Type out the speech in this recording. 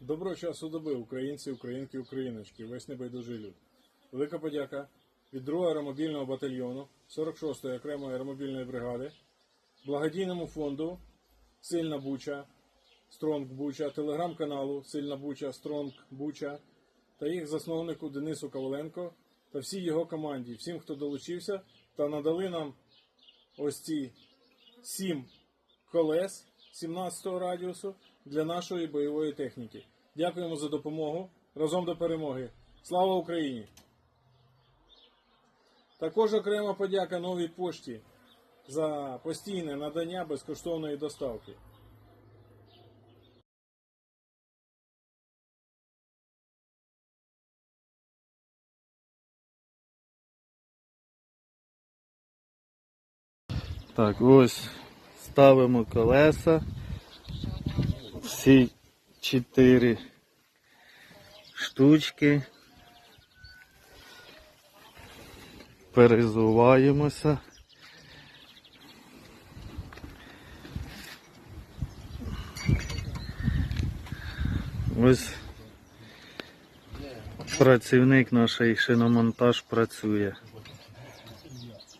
Доброго часу доби, українці, українки, україночки, весь небайдужий люд. Велика подяка від 2-го аеромобільного батальйону 46-ї окремої аеромобільної бригади, благодійному фонду Сильна Буча, Стронг Буча, телеграм-каналу Сильна Буча, Стронг Буча та їх засновнику Денису Коваленко та всій його команді, всім, хто долучився та надали нам ось ці сім колес 17-го радіусу для нашої бойової техніки. Дякуємо за допомогу. Разом до перемоги. Слава Україні! Також окрема подяка новій пошті за постійне надання безкоштовної доставки. Так, ось ставимо колеса. Всі чотири штучки. Перезуваємося. Ось працівник наш шиномонтаж працює.